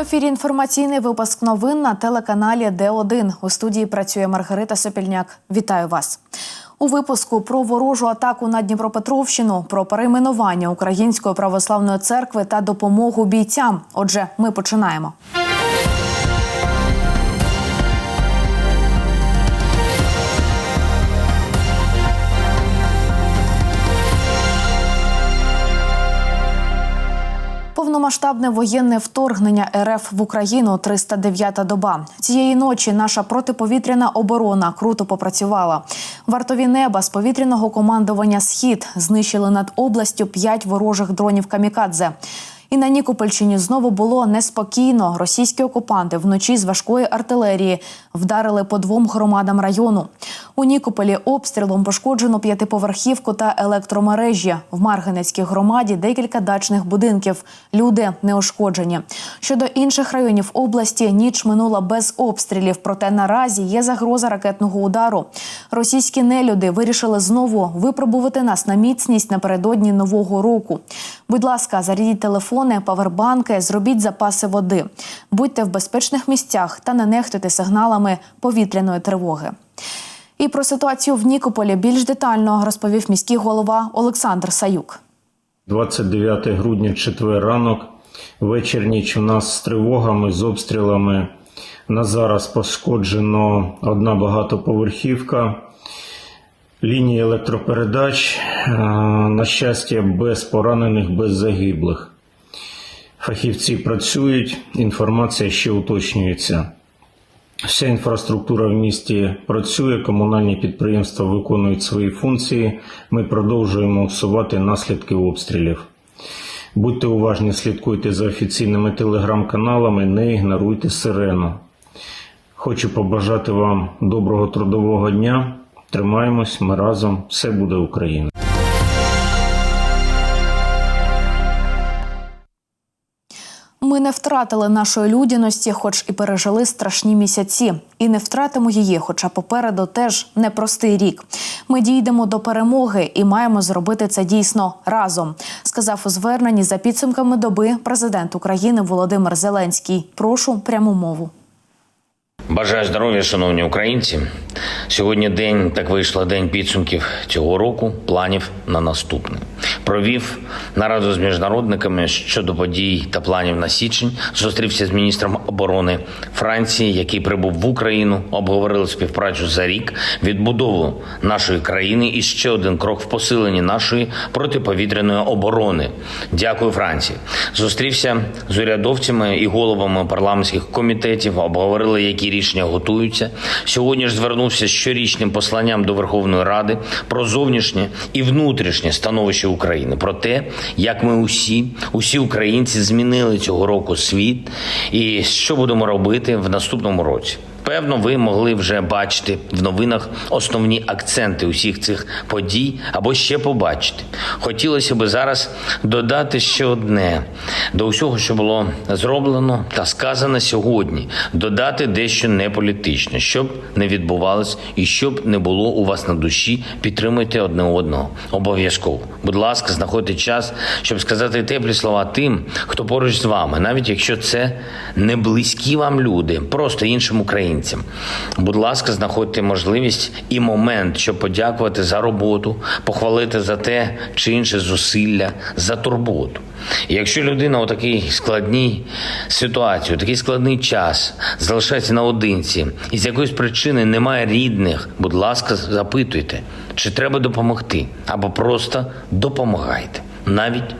ефірі інформаційний випуск новин на телеканалі Д1. У студії працює Маргарита Сопільняк. Вітаю вас. У випуску про ворожу атаку на Дніпропетровщину, про перейменування Української православної церкви та допомогу бійцям. Отже, ми починаємо. Повномасштабне воєнне вторгнення РФ в Україну 309-та доба. Цієї ночі наша протиповітряна оборона круто попрацювала. Вартові неба з повітряного командування Схід знищили над областю п'ять ворожих дронів камікадзе. І на Нікопольщині знову було неспокійно. Російські окупанти вночі з важкої артилерії вдарили по двом громадам району. У Нікополі обстрілом пошкоджено п'ятиповерхівку та електромережі. В Марганецькій громаді декілька дачних будинків. Люди не ушкоджені. Щодо інших районів області, ніч минула без обстрілів. Проте наразі є загроза ракетного удару. Російські нелюди вирішили знову випробувати нас на міцність напередодні нового року. Будь ласка, зарядіть телефони, павербанки, зробіть запаси води. Будьте в безпечних місцях та не нехтуйте сигналами повітряної тривоги. І про ситуацію в Нікополі більш детально розповів міський голова Олександр Саюк. 29 грудня, четвер ранок. Вечір ніч у нас з тривогами, з обстрілами. На зараз пошкоджено одна багатоповерхівка, лінії електропередач. На щастя, без поранених, без загиблих. Фахівці працюють, інформація ще уточнюється. Вся інфраструктура в місті працює, комунальні підприємства виконують свої функції. Ми продовжуємо усувати наслідки обстрілів. Будьте уважні, слідкуйте за офіційними телеграм-каналами, не ігноруйте сирену. Хочу побажати вам доброго трудового дня. Тримаємось, ми разом, все буде Україна. Ми не втратили нашої людяності, хоч і пережили страшні місяці, і не втратимо її, хоча попереду теж непростий рік. Ми дійдемо до перемоги і маємо зробити це дійсно разом, сказав у зверненні за підсумками доби президент України Володимир Зеленський. Прошу пряму мову. Бажаю здоров'я, шановні українці. Сьогодні день так вийшло день підсумків цього року, планів на наступне. Провів нараду з міжнародниками щодо подій та планів на січень. Зустрівся з міністром оборони Франції, який прибув в Україну. Обговорили співпрацю за рік, відбудову нашої країни і ще один крок в посиленні нашої протиповітряної оборони. Дякую, Франції. Зустрівся з урядовцями і головами парламентських комітетів. Обговорили, які рішення готуються. Сьогодні ж звернувся з щорічним посланням до Верховної Ради про зовнішнє і внутрішнє становище України, про те, як ми усі, усі українці, змінили цього року світ, і що будемо робити в наступному році. Певно, ви могли вже бачити в новинах основні акценти усіх цих подій або ще побачити. Хотілося би зараз додати ще одне до усього, що було зроблено та сказано сьогодні. Додати дещо не політичне, щоб не відбувалось і щоб не було у вас на душі. Підтримуйте одне одного. Обов'язково. Будь ласка, знаходьте час, щоб сказати теплі слова тим, хто поруч з вами, навіть якщо це не близькі вам люди, просто іншим українцям. Будь ласка, знаходьте можливість і момент, щоб подякувати за роботу, похвалити за те чи інше зусилля, за турботу. І якщо людина у такій складній ситуації, у такий складний час залишається наодинці і з якоїсь причини немає рідних, будь ласка, запитуйте, чи треба допомогти, або просто допомагайте, навіть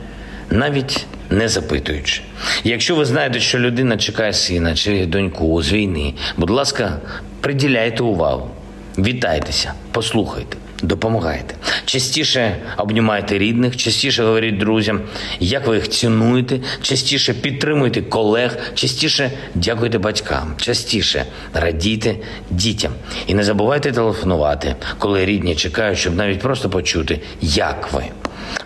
навіть не запитуючи. Якщо ви знаєте, що людина чекає сина чи доньку з війни, будь ласка, приділяйте увагу, вітайтеся, послухайте. Допомагайте частіше обнімайте рідних, частіше говоріть друзям, як ви їх цінуєте, частіше підтримуйте колег, частіше дякуйте батькам, частіше радійте дітям. І не забувайте телефонувати, коли рідні чекають, щоб навіть просто почути, як ви.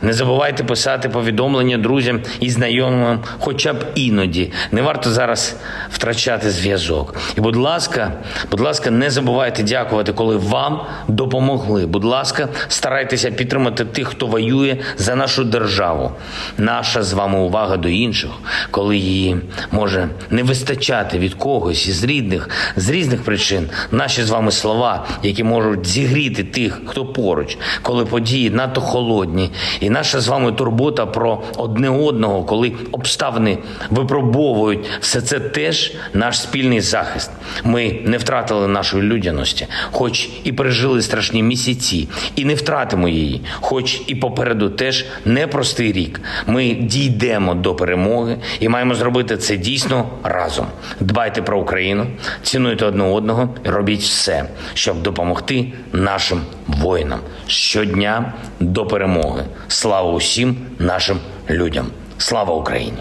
Не забувайте писати повідомлення друзям і знайомим, хоча б іноді. Не варто зараз втрачати зв'язок. І, будь ласка, будь ласка, не забувайте дякувати, коли вам допомогли. Будь ласка, старайтеся підтримати тих, хто воює за нашу державу. Наша з вами увага до інших, коли її може не вистачати від когось із рідних, з різних причин. Наші з вами слова, які можуть зігріти тих, хто поруч, коли події надто холодні, і наша з вами турбота про одне одного, коли обставини випробовують все це теж наш спільний захист. Ми не втратили нашої людяності, хоч і пережили страшні місяці, і не втратимо її, хоч і попереду теж непростий рік. Ми дійдемо до перемоги і маємо зробити це дійсно разом. Дбайте про Україну, цінуйте одне одного і робіть все, щоб допомогти нашим воїнам щодня до перемоги. Слава усім нашим людям! Слава Україні!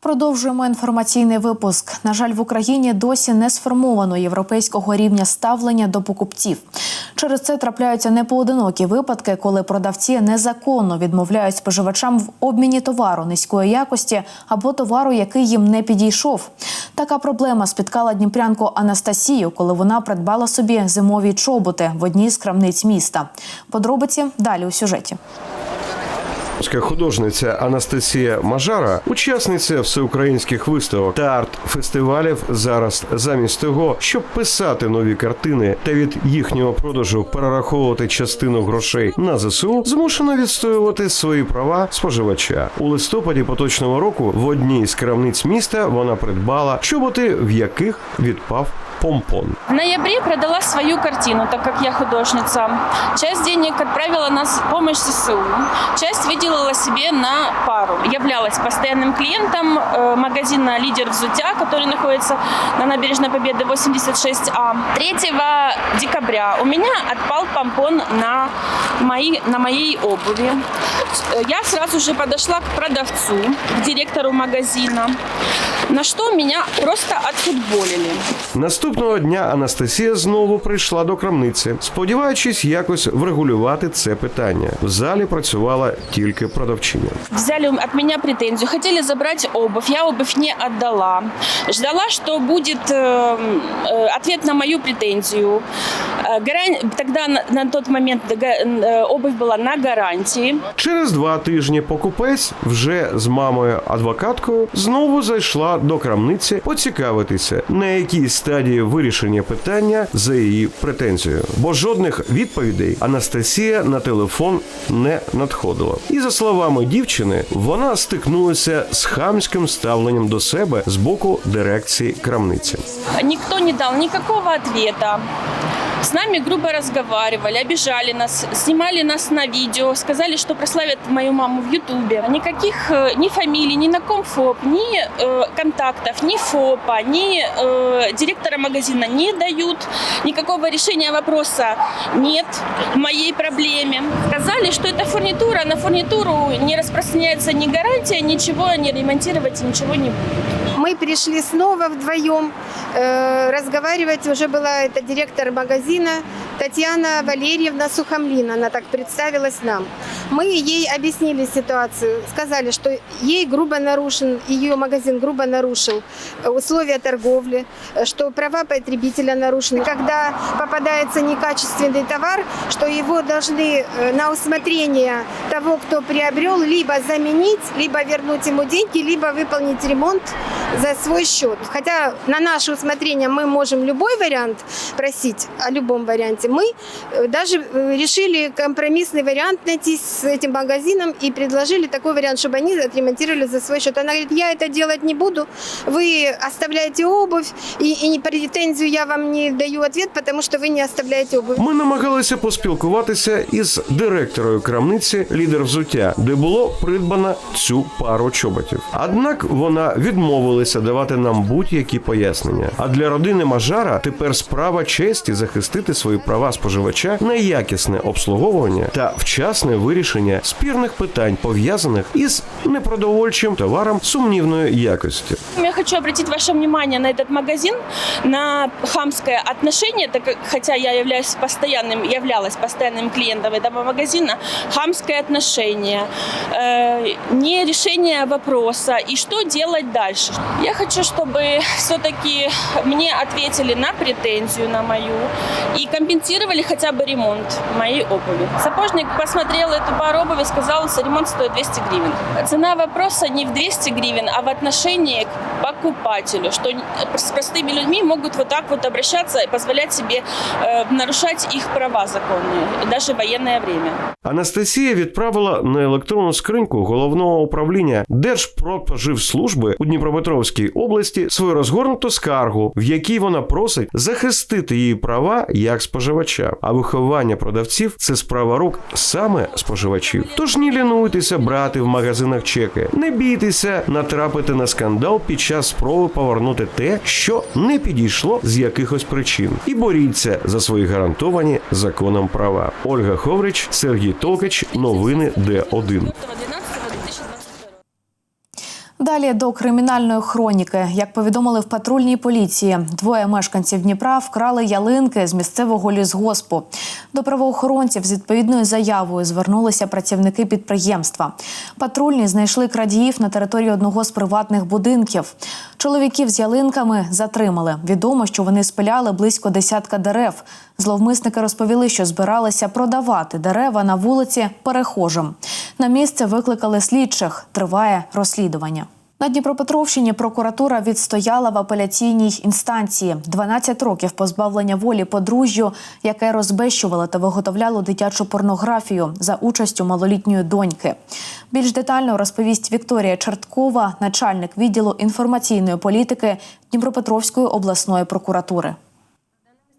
Продовжуємо інформаційний випуск. На жаль, в Україні досі не сформовано європейського рівня ставлення до покупців. Через це трапляються непоодинокі випадки, коли продавці незаконно відмовляють споживачам в обміні товару низької якості або товару, який їм не підійшов. Така проблема спіткала дніпрянку Анастасію, коли вона придбала собі зимові чоботи в одній з крамниць міста. Подробиці далі у сюжеті. Художниця Анастасія Мажара, учасниця всеукраїнських виставок та арт-фестивалів, зараз замість того, щоб писати нові картини та від їхнього продажу перераховувати частину грошей на ЗСУ, змушена відстоювати свої права споживача. У листопаді поточного року в одній з крамниць міста вона придбала чоботи, в яких відпав помпон. В ноябре продала свою картину, так как я художница. Часть денег отправила на помощь ССУ, часть выделила себе на пару. Являлась постоянным клиентом э, магазина «Лидер в Зутя», который находится на набережной Победы 86А. 3 декабря у меня отпал помпон на, мои, на моей обуви. Э, Я сразу же подошла к продавцу, к директору магазина, на что меня просто отфутболили. Наступного дня Анастасія знову прийшла до крамниці, сподіваючись якось врегулювати це питання. В залі працювала тільки продавчиня. Взяли от меня претензию, хотели забрать обувь, я обувь не отдала. Ждала, что будет э, э, ответ на мою претензию. Э, гаран- Тогда на, на тот момент га- э, обувь была на гарантии. Через два тижні покупець вже з мамою адвокаткою знову зайшла до крамниці поцікавитися, на якій стадії вирішення питання за її претензією. Бо жодних відповідей Анастасія на телефон не надходила. І за словами дівчини, вона стикнулася з хамським ставленням до себе з боку дирекції крамниці. Ніхто не дав ніякого ответа. С нами грубо разговаривали, обижали нас, снимали нас на видео, сказали, что прославят мою маму в Ютубе. Никаких э, ни фамилий, ни на комфоп, ни э, контактов, ни ФОПа, ни э, директора магазина не дают. Никакого решения вопроса нет в моей проблеме. Сказали, что это фурнитура, на фурнитуру не распространяется ни гарантия, ничего они ремонтировать ничего не будут. Мы пришли снова вдвоем э, разговаривать. Уже была это директор магазина Татьяна Валерьевна Сухомлин. Она так представилась нам. Мы ей объяснили ситуацию. Сказали, что ей грубо нарушен, ее магазин грубо нарушил э, условия торговли, э, что права потребителя нарушены. Когда попадается некачественный товар, что его должны на усмотрение того, кто приобрел, либо заменить, либо вернуть ему деньги, либо выполнить ремонт за свой счет. Хотя на наше усмотрение мы можем любой вариант просить, о любом варианте. Мы э, даже э, решили компромиссный вариант найти с этим магазином и предложили такой вариант, чтобы они отремонтировали за свой счет. Она говорит, я это делать не буду, вы оставляете обувь, и, и не претензию я вам не даю ответ, потому что вы не оставляете обувь. Ми намагалися поспілкуватися із директорою крамниці лідер взуття, де було придбано цю пару чоботів. Однак вона відмовилася відмовилися давати нам будь-які пояснення. А для родини Мажара тепер справа честі захистити свої права споживача на якісне обслуговування та вчасне вирішення спірних питань пов'язаних із непродовольчим товаром сумнівної якості. Я хочу обратить ваше внимание на этот магазин, на хамское отношение, так как, хотя я являюсь постоянным, являлась постоянным клиентом этого магазина, хамское отношение, э, не решение вопроса и что делать дальше. Я хочу, чтобы все-таки мне ответили на претензию на мою и компенсировали хотя бы ремонт моей обуви. Сапожник посмотрел эту пару обуви и сказал, что ремонт стоит 200 гривен. Цена вопроса не в 200 гривен, а в отношении к покупателю, что с простыми людьми могут вот так вот обращаться и позволять себе э, нарушать их права законные, даже в военное время. Анастасія відправила на електронну скриньку головного управління Держпродспоживслужби у Дніпропетровській області свою розгорнуту скаргу, в якій вона просить захистити її права як споживача. А виховання продавців це справа рук саме споживачів. Тож не лінуйтеся брати в магазинах чеки, не бійтеся натрапити на скандал під час спроби повернути те, що не підійшло з якихось причин, і боріться за свої гарантовані законом права. Ольга Ховрич, Сергій Толкач, новини Д1. Далі до кримінальної хроніки. Як повідомили в патрульній поліції, двоє мешканців Дніпра вкрали ялинки з місцевого лісгоспу. До правоохоронців з відповідною заявою звернулися працівники підприємства. Патрульні знайшли крадіїв на території одного з приватних будинків. Чоловіків з ялинками затримали. Відомо, що вони спиляли близько десятка дерев. Зловмисники розповіли, що збиралися продавати дерева на вулиці перехожим. На місце викликали слідчих. Триває розслідування. На Дніпропетровщині прокуратура відстояла в апеляційній інстанції 12 років позбавлення волі подружжю, яке розбещувало та виготовляло дитячу порнографію за участю малолітньої доньки. Більш детально розповість Вікторія Черткова, начальник відділу інформаційної політики Дніпропетровської обласної прокуратури.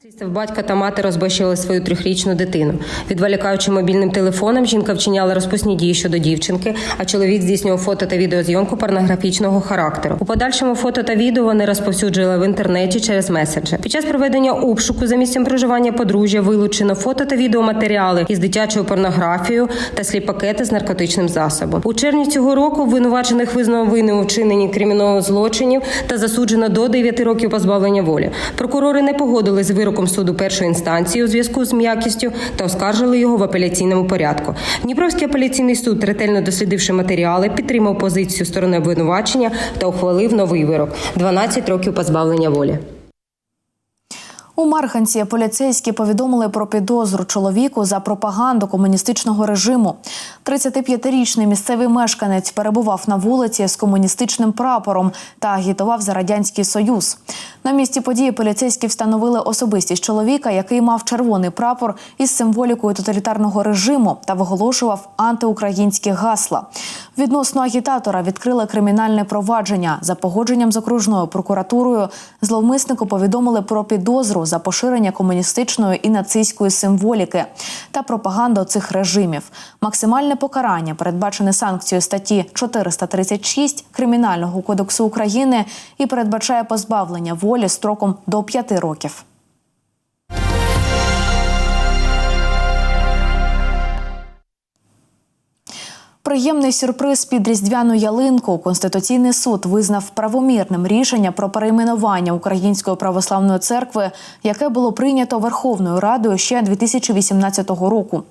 Слідство Батька та мати розбещували свою трьохрічну дитину. Відволікаючи мобільним телефоном, жінка вчиняла розпусні дії щодо дівчинки, а чоловік здійснював фото та відеозйомку порнографічного характеру. У подальшому фото та відео вони розповсюджували в інтернеті через меседжер. Під час проведення обшуку за місцем проживання подружжя вилучено фото та відеоматеріали із дитячою порнографією та сліпакети з наркотичним засобом. У червні цього року винувачених визнано винним у вчиненні кримінального злочинів та засуджено до 9 років позбавлення волі. Прокурори не погодили з вироком суду першої інстанції у зв'язку з м'якістю та оскаржили його в апеляційному порядку. Дніпровський апеляційний суд, ретельно дослідивши матеріали, підтримав позицію сторони обвинувачення та ухвалив новий вирок 12 років позбавлення волі. У Марханці поліцейські повідомили про підозру чоловіку за пропаганду комуністичного режиму. 35-річний місцевий мешканець перебував на вулиці з комуністичним прапором та агітував за радянський союз. На місці події поліцейські встановили особистість чоловіка, який мав червоний прапор із символікою тоталітарного режиму та виголошував антиукраїнські гасла. Відносно агітатора відкрили кримінальне провадження за погодженням з окружною прокуратурою. Зловмиснику повідомили про підозру за поширення комуністичної і нацистської символіки та пропаганду цих режимів. Максимальне покарання передбачене санкцією статті 436 Кримінального кодексу України і передбачає позбавлення волі строком до 5 років. Приємний сюрприз під різдвяну ялинку. Конституційний суд визнав правомірним рішення про перейменування Української православної церкви, яке було прийнято Верховною Радою ще 2018 року.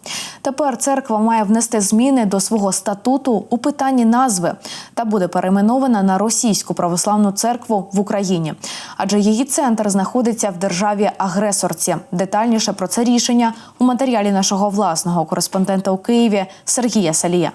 Тепер церква має внести зміни до свого статуту у питанні назви та буде перейменована на Російську православну церкву в Україні, адже її центр знаходиться в державі агресорці. Детальніше про це рішення у матеріалі нашого власного кореспондента у Києві Сергія Салія.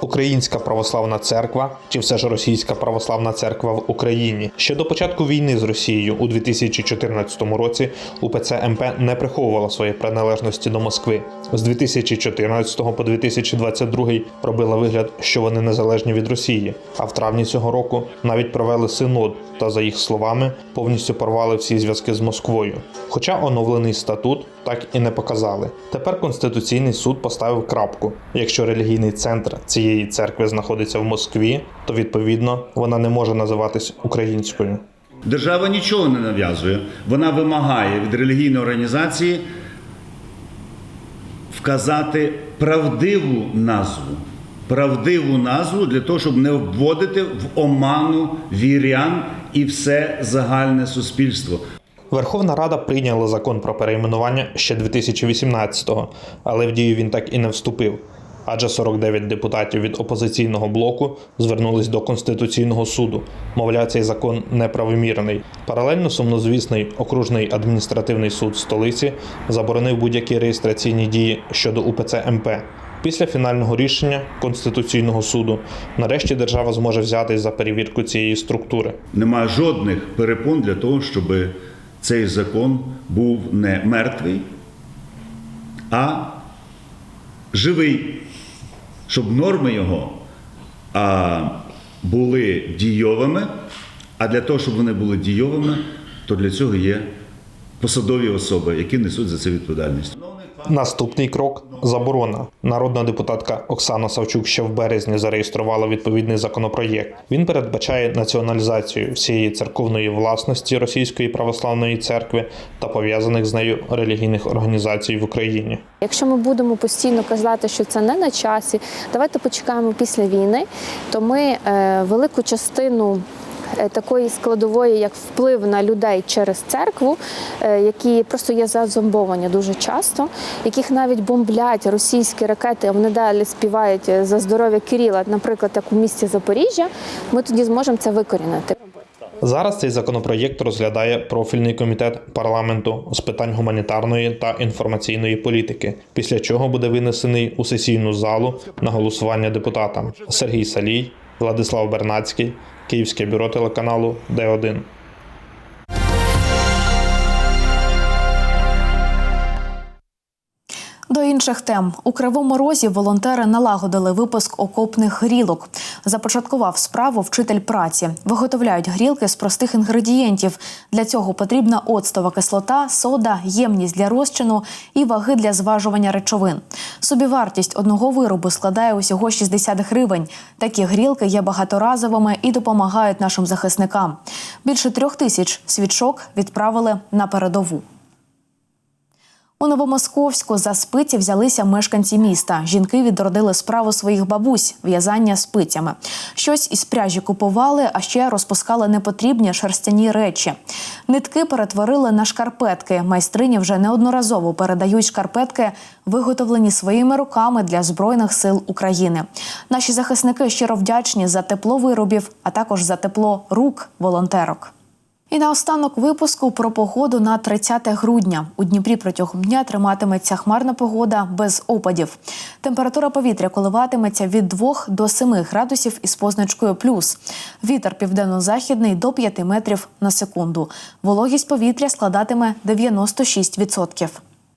Українська православна церква чи все ж російська православна церква в Україні ще до початку війни з Росією у 2014 році УПЦ МП не приховувала своєї приналежності до Москви. З 2014 по 2022 робила вигляд, що вони незалежні від Росії. А в травні цього року навіть провели синод та, за їх словами, повністю порвали всі зв'язки з Москвою. Хоча оновлений статут так і не показали. Тепер Конституційний суд поставив крапку. Якщо релігійний центр цієї цієї церкви знаходиться в Москві, то відповідно вона не може називатись українською. Держава нічого не нав'язує. Вона вимагає від релігійної організації вказати правдиву назву. Правдиву назву для того, щоб не вводити в оману вірян і все загальне суспільство. Верховна Рада прийняла закон про перейменування ще 2018-го, але в дію він так і не вступив. Адже 49 депутатів від опозиційного блоку звернулись до Конституційного суду. Мовляв, цей закон неправомірний. Паралельно сумнозвісний окружний адміністративний суд столиці заборонив будь-які реєстраційні дії щодо УПЦ МП. Після фінального рішення Конституційного суду нарешті держава зможе взятись за перевірку цієї структури. Немає жодних перепон для того, щоб цей закон був не мертвий, а живий, щоб норми його а, були дійовими. А для того, щоб вони були дійовими, то для цього є посадові особи, які несуть за це відповідальність. Наступний крок заборона. Народна депутатка Оксана Савчук ще в березні зареєструвала відповідний законопроєкт. Він передбачає націоналізацію всієї церковної власності Російської православної церкви та пов'язаних з нею релігійних організацій в Україні. Якщо ми будемо постійно казати, що це не на часі, давайте почекаємо після війни, то ми е, велику частину. Е, Такої складової, як вплив на людей через церкву, е, які просто є зазомбовані дуже часто, яких навіть бомблять російські ракети, а вони далі співають е, за здоров'я Кирила, наприклад, як у місті Запоріжжя, ми тоді зможемо це викорінити. Зараз цей законопроєкт розглядає профільний комітет парламенту з питань гуманітарної та інформаційної політики, після чого буде винесений у сесійну залу на голосування депутатам Сергій Салій, Владислав Бернацький, Київське бюро телеканалу Д1. Інших тем у кривому розі волонтери налагодили випуск окопних грілок. Започаткував справу вчитель праці. Виготовляють грілки з простих інгредієнтів. Для цього потрібна оцтова кислота, сода, ємність для розчину і ваги для зважування речовин. Собівартість одного виробу складає усього 60 гривень. Такі грілки є багаторазовими і допомагають нашим захисникам. Більше трьох тисяч свічок відправили на передову. У Новомосковську за спиці взялися мешканці міста. Жінки відродили справу своїх бабусь в'язання спицями. Щось із пряжі купували, а ще розпускали непотрібні шерстяні речі. Нитки перетворили на шкарпетки. Майстрині вже неодноразово передають шкарпетки, виготовлені своїми руками для збройних сил України. Наші захисники щиро вдячні за тепло виробів, а також за тепло рук волонтерок. І наостанок випуску про погоду на 30 грудня. У Дніпрі протягом дня триматиметься хмарна погода без опадів. Температура повітря коливатиметься від 2 до 7 градусів із позначкою плюс. Вітер південно-західний до 5 метрів на секунду. Вологість повітря складатиме 96%.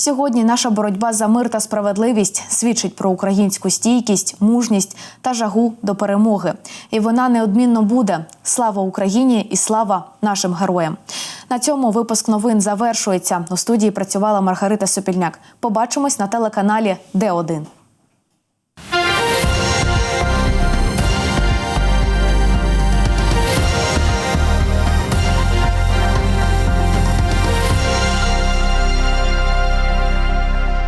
Сьогодні наша боротьба за мир та справедливість свідчить про українську стійкість, мужність та жагу до перемоги. І вона неодмінно буде. Слава Україні і слава нашим героям. На цьому випуск новин завершується. У студії працювала Маргарита Сопільняк. Побачимось на телеканалі Д1.